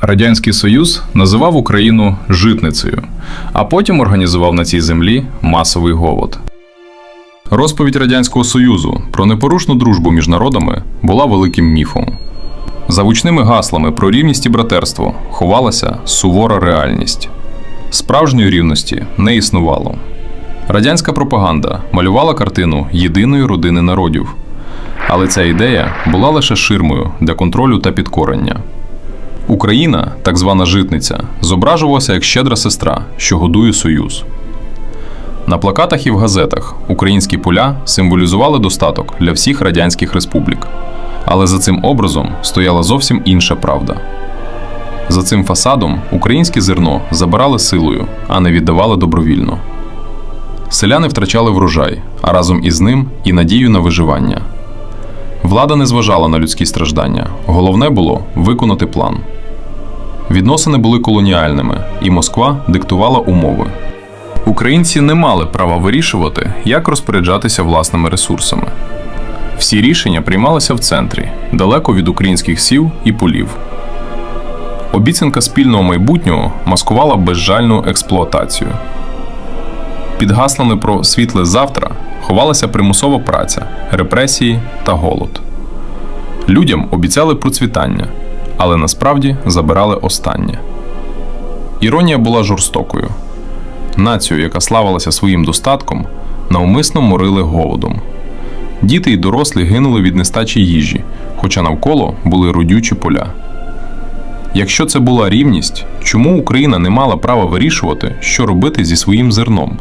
Радянський Союз називав Україну житницею, а потім організував на цій землі масовий голод. Розповідь Радянського Союзу про непорушну дружбу між народами була великим міфом. За гучними гаслами про рівність і братерство ховалася сувора реальність. Справжньої рівності не існувало. Радянська пропаганда малювала картину єдиної родини народів. Але ця ідея була лише ширмою для контролю та підкорення. Україна, так звана житниця, зображувалася як щедра сестра, що годує союз. На плакатах і в газетах українські поля символізували достаток для всіх радянських республік. Але за цим образом стояла зовсім інша правда. За цим фасадом українське зерно забирали силою, а не віддавали добровільно. Селяни втрачали врожай, а разом із ним і надію на виживання. Влада не зважала на людські страждання. Головне було виконати план. Відносини були колоніальними, і Москва диктувала умови. Українці не мали права вирішувати, як розпоряджатися власними ресурсами. Всі рішення приймалися в центрі, далеко від українських сіл і полів. Обіцянка спільного майбутнього маскувала безжальну експлуатацію. Під гаслами про світле завтра ховалася примусова праця, репресії та голод. Людям обіцяли процвітання, але насправді забирали останнє. Іронія була жорстокою. Націю, яка славилася своїм достатком, навмисно морили голодом. Діти й дорослі гинули від нестачі їжі, хоча навколо були родючі поля. Якщо це була рівність, чому Україна не мала права вирішувати, що робити зі своїм зерном?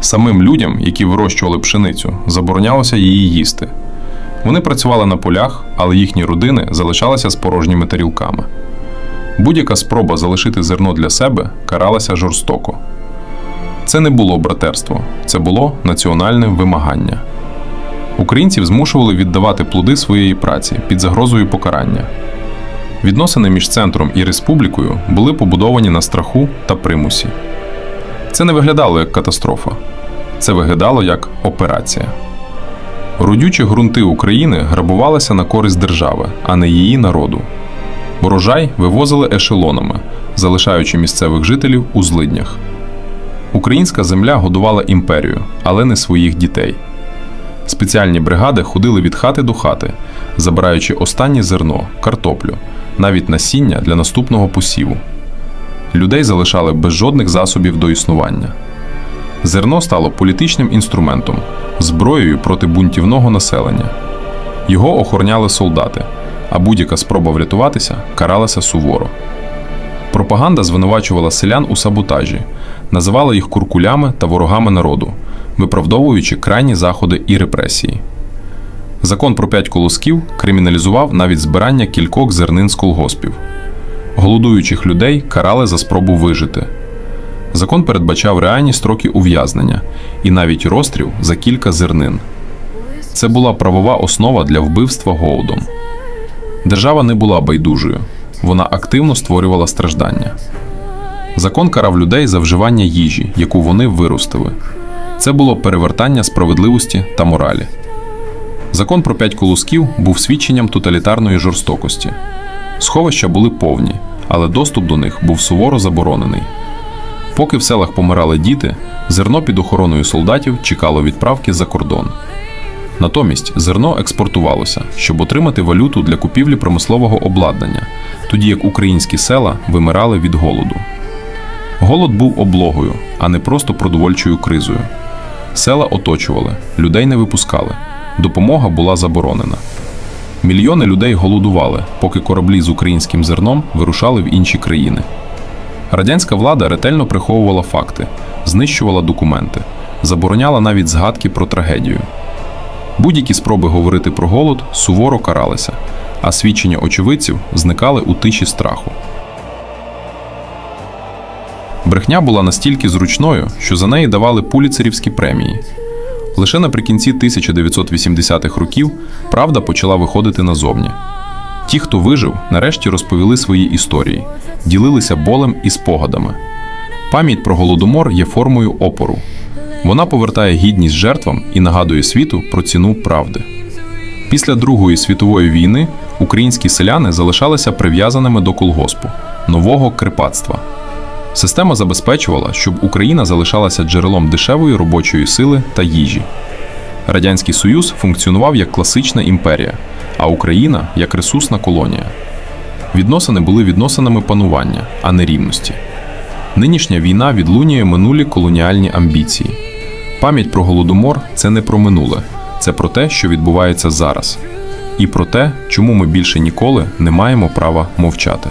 Самим людям, які вирощували пшеницю, заборонялося її їсти. Вони працювали на полях, але їхні родини залишалися з порожніми тарілками. Будь-яка спроба залишити зерно для себе каралася жорстоко. Це не було братерство, це було національне вимагання. Українців змушували віддавати плоди своєї праці під загрозою покарання. Відносини між центром і республікою були побудовані на страху та примусі. Це не виглядало як катастрофа, це виглядало як операція. Родючі ґрунти України грабувалися на користь держави, а не її народу. Урожай вивозили ешелонами, залишаючи місцевих жителів у злиднях. Українська земля годувала імперію, але не своїх дітей. Спеціальні бригади ходили від хати до хати, забираючи останнє зерно, картоплю, навіть насіння для наступного посіву. Людей залишали без жодних засобів до існування. Зерно стало політичним інструментом, зброєю проти бунтівного населення. Його охороняли солдати, а будь-яка спроба врятуватися каралася суворо. Пропаганда звинувачувала селян у саботажі, називала їх куркулями та ворогами народу, виправдовуючи крайні заходи і репресії. Закон про п'ять колосків криміналізував навіть збирання кількох зернин з колгоспів. Голодуючих людей карали за спробу вижити. Закон передбачав реальні строки ув'язнення і навіть розстріл за кілька зернин. Це була правова основа для вбивства голодом. Держава не була байдужою, вона активно створювала страждання. Закон карав людей за вживання їжі, яку вони виростили. Це було перевертання справедливості та моралі. Закон про п'ять колосків був свідченням тоталітарної жорстокості. Сховища були повні, але доступ до них був суворо заборонений. Поки в селах помирали діти, зерно під охороною солдатів чекало відправки за кордон. Натомість зерно експортувалося, щоб отримати валюту для купівлі промислового обладнання, тоді як українські села вимирали від голоду. Голод був облогою, а не просто продовольчою кризою. Села оточували, людей не випускали, допомога була заборонена. Мільйони людей голодували, поки кораблі з українським зерном вирушали в інші країни. Радянська влада ретельно приховувала факти, знищувала документи, забороняла навіть згадки про трагедію. Будь-які спроби говорити про голод суворо каралися, а свідчення очевидців зникали у тиші страху. Брехня була настільки зручною, що за неї давали пуліцерівські премії. Лише наприкінці 1980-х років правда почала виходити назовні. Ті, хто вижив, нарешті розповіли свої історії, ділилися болем і спогадами. Пам'ять про голодомор є формою опору. Вона повертає гідність жертвам і нагадує світу про ціну правди. Після Другої світової війни українські селяни залишалися прив'язаними до колгоспу нового крипацтва. Система забезпечувала, щоб Україна залишалася джерелом дешевої робочої сили та їжі. Радянський Союз функціонував як класична імперія, а Україна як ресурсна колонія. Відносини були відносинами панування, а не рівності. Нинішня війна відлунює минулі колоніальні амбіції. Пам'ять про голодомор це не про минуле, це про те, що відбувається зараз, і про те, чому ми більше ніколи не маємо права мовчати.